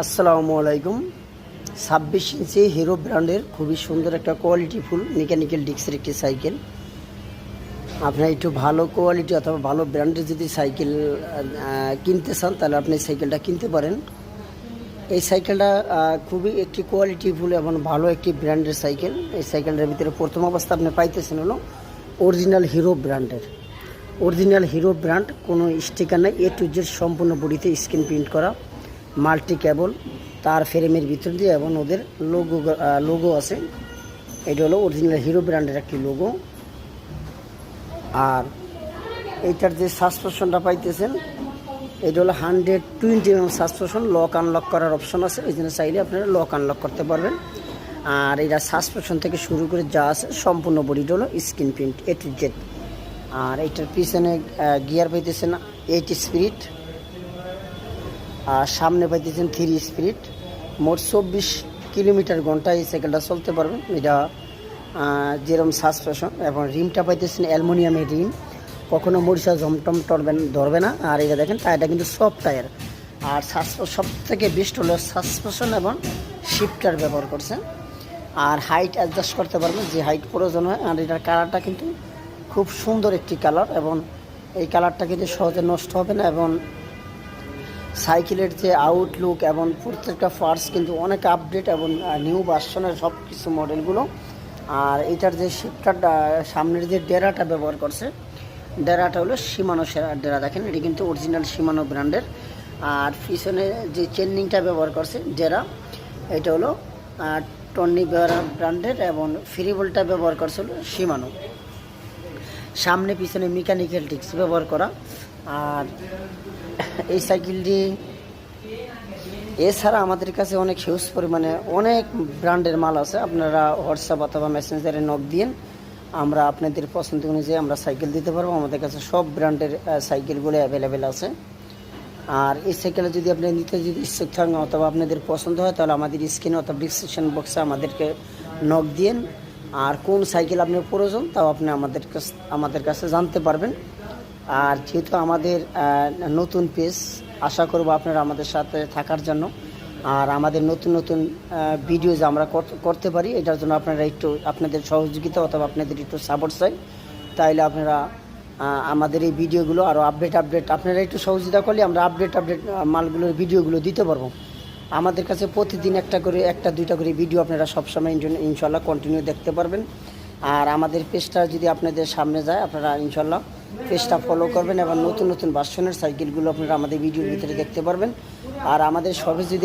আসসালামু আলাইকুম। ছাব্বিশ ইঞ্চি হিরো ব্র্যান্ডের খুবই সুন্দর একটা কোয়ালিটি ফুল মেকানিক্যাল ডিস্কের একটি সাইকেল আপনার একটু ভালো কোয়ালিটি অথবা ভালো ব্র্যান্ডের যদি সাইকেল কিনতে চান, তাহলে আপনি সাইকেলটা কিনতে পারেন। এই সাইকেলটা খুবই একটি কোয়ালিটি ফুল এবং ভালো একটি ব্র্যান্ডের সাইকেল এই সাইকেলটার ভিতরে প্রথম অবস্থা আপনি পাইতেছেন হলো অরিজিনাল হিরো ব্র্যান্ডের অরিজিনাল হিরো ব্র্যান্ড কোনো স্টিকার নেই এ টু জেড সম্পূর্ণ বডিতে স্ক্রিন প্রিন্ট করা। মাল্টি কেবল, তার ফ্রেমের ভিতর দিয়ে এবং ওদের লোগো লোগো আছে। এটা হলো অরিজিনাল হিরো ব্র্যান্ডের একটি লোগো আর এইটার যে সাসপেনশনটা পাইতেছেন, এটা হলো hundred twenty M suspension lock unlock করার অপশন আছে। এই জন্য চাইলে আপনারা লক আনলক করতে পারবেন। আর এটা সাসপেনশন থেকে শুরু করে যা আছে, সম্পূর্ণ বডিটা হলো screen print A to Z আর এটার পিছনে গিয়ার পাইতেছেন এইট স্পিরিট আর সামনে পাইতেছেন থ্রি স্পিরিট মোট চব্বিশ কিলোমিটার ঘন্টায় এই সাইকেলটা চলতে পারবেন এটা যেরকম সাসপেশন এবং রিমটা পাইতেছেন অ্যালমোনিয়ামের রিম। কখনো মরিচা জমটম টরবেন, ধরবে না। আর এটা দেখেন টায়ারটা কিন্তু সফট টায়ার আর সব থেকে বেস্ট হলো সাসপেশন এবং শিফটার ব্যবহার করছে আর হাইট অ্যাডজাস্ট করতে পারবেন, যে হাইট প্রয়োজন হয়। আর এটার কালারটা কিন্তু খুব সুন্দর একটি কালার এবং এই কালারটা কিন্তু সহজে নষ্ট হবে না এবং সাইকেলের যে আউটলুক এবং প্রত্যেকটা পার্টস কিন্তু অনেক আপডেট এবং নিউ ভার্সনের সব কিছু মডেলগুলো আর এটার যে শিপটার সামনের যে ডেরাটা ব্যবহার করছে, ডেরাটা হলো সীমানো ডেরা দেখেন, এটি কিন্তু অরিজিনাল সীমানো ব্র্যান্ডের আর পিছনে যে চেন্নিংটা ব্যবহার করছে, ডেরা, এটা হলো টনি ব্র্যান্ডের এবং ফ্রিবলটা ব্যবহার করছে হলো সীমানো সামনে পিছনে মেকানিক্যাল টিক্স ব্যবহার করা। আর এই সাইকেলটি এছাড়া আমাদের কাছে অনেক হিউজ পরিমাণে অনেক ব্র্যান্ডের মাল আছে। আপনারা হোয়াটসঅ্যাপ অথবা মেসেঞ্জারে নক দিন আমরা আপনাদের পছন্দ অনুযায়ী আমরা সাইকেল দিতে পারব। আমাদের কাছে সব ব্র্যান্ডের সাইকেলগুলো অ্যাভেলেবেল আছে। আর এই সাইকেলে যদি আপনি নিতে যদি ইচ্ছুক থাকেন অথবা আপনাদের পছন্দ হয়, তাহলে আমাদের স্ক্রিনে অথবা ডিসক্রিপশন বক্সে আমাদেরকে নক দিন আর কোন সাইকেল আপনার প্রয়োজন, তাও আপনি আমাদের কাছে আমাদের কাছে জানতে পারবেন। আর যেহেতু আমাদের নতুন পেজ, আশা করব আপনারা আমাদের সাথে থাকার জন্য। আর আমাদের নতুন নতুন ভিডিওজ আমরা কর- করতে পারি, এটার জন্য আপনারা একটু, আপনাদের সহযোগিতা অথবা আপনাদের একটু সাপোর্ট চাই। তাইলে আপনারা আমাদের এই ভিডিওগুলো আরও আপডেট আপডেট আপনারা একটু সহযোগিতা করলে আমরা আপডেট আপডেট মালগুলোর ভিডিওগুলো দিতে পারব। আমাদের কাছে প্রতিদিন একটা করে, একটা, দুইটা করে ভিডিও আপনারা সবসময় ইনশা- ইনশাল্লাহ কন্টিনিউ দেখতে পারবেন। আর আমাদের পেজটা যদি আপনাদের সামনে যায়, আপনারা ইনশাল্লাহ পেজটা ফলো করবেন এবং নতুন নতুন বাসনের সাইকেলগুলো আপনারা আমাদের ভিডিওর ভিতরে দেখতে পারবেন। আর আমাদের সবে যদি